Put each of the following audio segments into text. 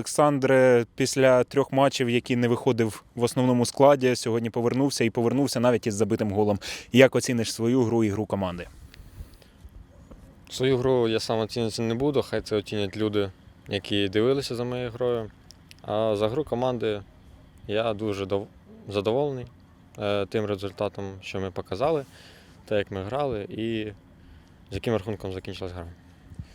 Олександре, після трьох матчів, які не виходив в основному складі, сьогодні повернувся і повернувся навіть із забитим голом. Як оціниш свою гру і гру команди? Свою гру я сам оцінювати не буду, хай це оцінять люди, які дивилися за моєю грою. А за гру команди я дуже задоволений е, тим результатом, що ми показали, те, як ми грали, і з яким рахунком закінчилась гра.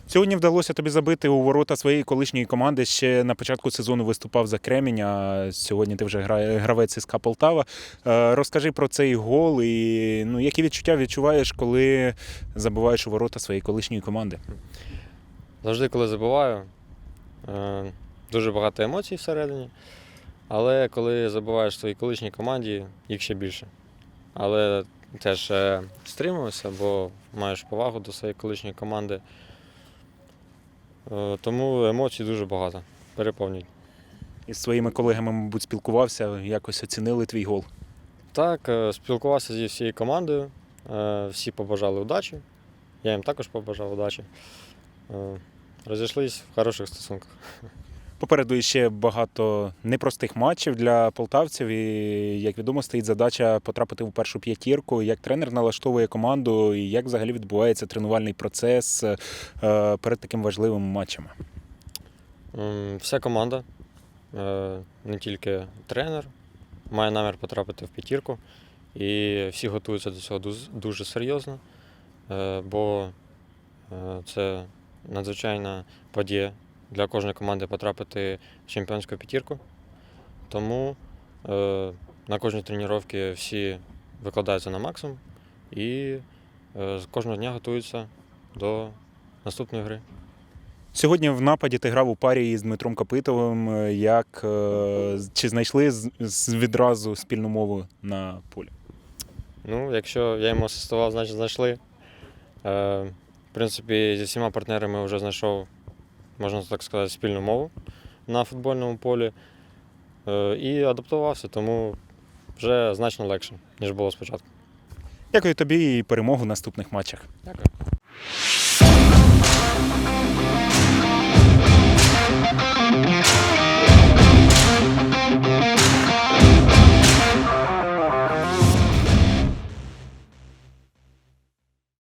Сьогодні вдалося тобі забити у ворота своєї колишньої команди. Ще на початку сезону виступав за Кремінь, а сьогодні ти вже гравець із Полтава. Е, Розкажи про цей гол і ну, які відчуття відчуваєш, коли забиваєш у ворота своєї колишньої команди? Завжди, коли забиваю, е, дуже багато емоцій всередині. Але коли забиваєш своїй колишній команді, їх ще більше. Але теж е, стримуюся, бо маєш повагу до своєї колишньої команди. Е, Тому емоцій дуже багато, переповнюють. Із своїми колегами, мабуть, спілкувався, якось оцінили твій гол. Так, е, спілкувався зі всією командою, е, всі побажали удачі. Я їм також побажав удачі. Розійшлися в хороших стосунках. Попереду ще багато непростих матчів для полтавців. І, як відомо, стоїть задача потрапити в першу п'ятірку. Як тренер налаштовує команду, і як взагалі відбувається тренувальний процес е, перед такими важливими матчами. Вся команда, е, не тільки тренер, має намір потрапити в п'ятірку. І всі готуються до цього дуже серйозно, е, бо це надзвичайна подія для кожної команди потрапити в чемпіонську п'ятірку. Тому е, на кожній тренувці всі викладаються на максимум і е, кожного дня готуються до наступної гри. Сьогодні в нападі ти грав у парі із Дмитром Копитовим. Е, Як е, чи знайшли з- з- відразу спільну мову на полі? Ну, якщо я йому асистував, значить знайшли. Е, в принципі, зі всіма партнерами вже знайшов, можна так сказати, спільну мову на футбольному полі. Е, і адаптувався, тому вже значно легше, ніж було спочатку. Дякую тобі і перемогу в наступних матчах. Дякую.